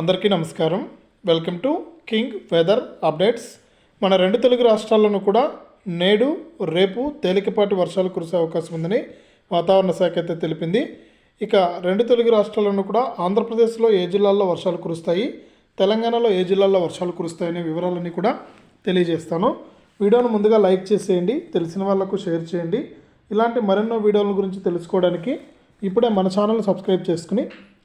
అందరికీ నమస్కారం. Welcome to king weather updates. మన రెండు తెలుగు రాష్ట్రాల్లోనూ కూడా నేడు రేపు తేలికపాటి వర్షాలు కురిసే అవకాశం ఉందని వాతావరణ శాఖ అయితే తెలిపింది. ఇక రెండు తెలుగు రాష్ట్రాల్లోనూ కూడా ఆంధ్రప్రదేశ్లో ఏ జిల్లాల్లో వర్షాలు కురుస్తాయి తెలంగాణలో ఏ జిల్లాల్లో వర్షాలు కురుస్తాయనే వివరాలన్నీ కూడా తెలియజేస్తాను. వీడియోను ముందుగా లైక్ చేసేయండి తెలిసిన వాళ్ళకు షేర్ చేయండి. ఇలాంటి మరెన్నో వీడియోల గురించి తెలుసుకోవడానికి ఇప్పుడే మన ఛానల్ సబ్స్క్రైబ్ చేసుకుని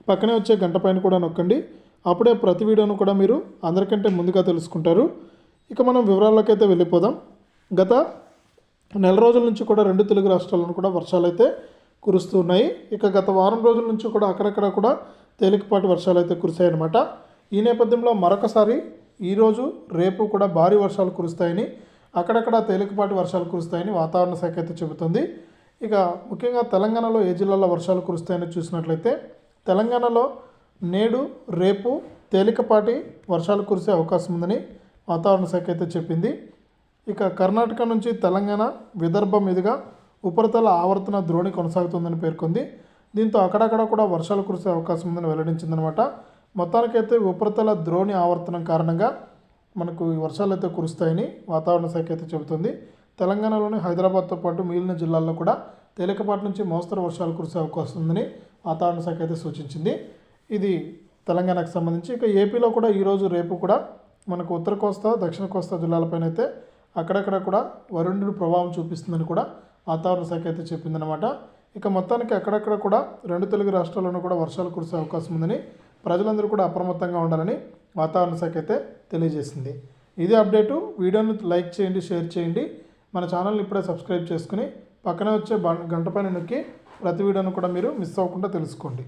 పక్కనే వచ్చే గంట పైన కూడా నొక్కండి. అప్పుడే ప్రతి వీడియోను కూడా మీరు అందరికంటే ముందుగా తెలుసుకుంటారు. ఇక మనం వివరాల్లోకైతే వెళ్ళిపోదాం. గత నెల రోజుల నుంచి కూడా రెండు తెలుగు రాష్ట్రాలను కూడా వర్షాలు అయితే ఇక గత వారం రోజుల నుంచి కూడా అక్కడక్కడ కూడా తేలికపాటి వర్షాలు అయితే కురిశాయన్నమాట. ఈ నేపథ్యంలో మరొకసారి ఈరోజు రేపు కూడా భారీ వర్షాలు కురుస్తాయని అక్కడక్కడ తేలికపాటి వర్షాలు కురుస్తాయని వాతావరణ శాఖ అయితే చెబుతుంది. ఇక ముఖ్యంగా తెలంగాణలో ఏ జిల్లాలో వర్షాలు కురుస్తాయని చూసినట్లయితే తెలంగాణలో నేడు రేపు తేలికపాటి వర్షాలు కురిసే అవకాశం ఉందని వాతావరణ శాఖ అయితే చెప్పింది. ఇక కర్ణాటక నుంచి తెలంగాణ విదర్భ మీదుగా ఉపరితల ఆవర్తన ద్రోణి కొనసాగుతుందని పేర్కొంది. దీంతో అక్కడక్కడ కూడా వర్షాలు కురిసే అవకాశం ఉందని వెల్లడించిందనమాట మొత్తానికైతే ఉపరితల ద్రోణి ఆవర్తనం కారణంగా మనకు ఈ వర్షాలు అయితే కురుస్తాయని వాతావరణ శాఖ అయితే చెబుతుంది. తెలంగాణలోని హైదరాబాద్తో పాటు మిగిలిన జిల్లాల్లో కూడా తేలికపాటి నుంచి మోస్తరు వర్షాలు కురిసే అవకాశం ఉందని వాతావరణ శాఖ అయితే సూచించింది. ఇది తెలంగాణకు సంబంధించి. ఇక ఏపీలో కూడా ఈరోజు రేపు కూడా మనకు ఉత్తర కోస్తా దక్షిణ కోస్తా జిల్లాలపైన అయితే అక్కడక్కడ కూడా వరుణుడు ప్రభావం చూపిస్తుందని కూడా వాతావరణ శాఖ అయితే చెప్పిందనమాట ఇక మొత్తానికి అక్కడక్కడ కూడా రెండు తెలుగు రాష్ట్రాల్లోనూ కూడా వర్షాలు కురిసే అవకాశం ఉందని ప్రజలందరూ కూడా అప్రమత్తంగా ఉండాలని వాతావరణ శాఖ అయితే తెలియజేసింది. ఇదే అప్డేటు. వీడియోను లైక్ చేయండి షేర్ చేయండి. మన ఛానల్ని ఇప్పుడే సబ్స్క్రైబ్ చేసుకుని పక్కనే వచ్చే బ- గంట పైన నొక్కి ప్రతి వీడియోను కూడా మీరు మిస్ అవ్వకుండా తెలుసుకోండి.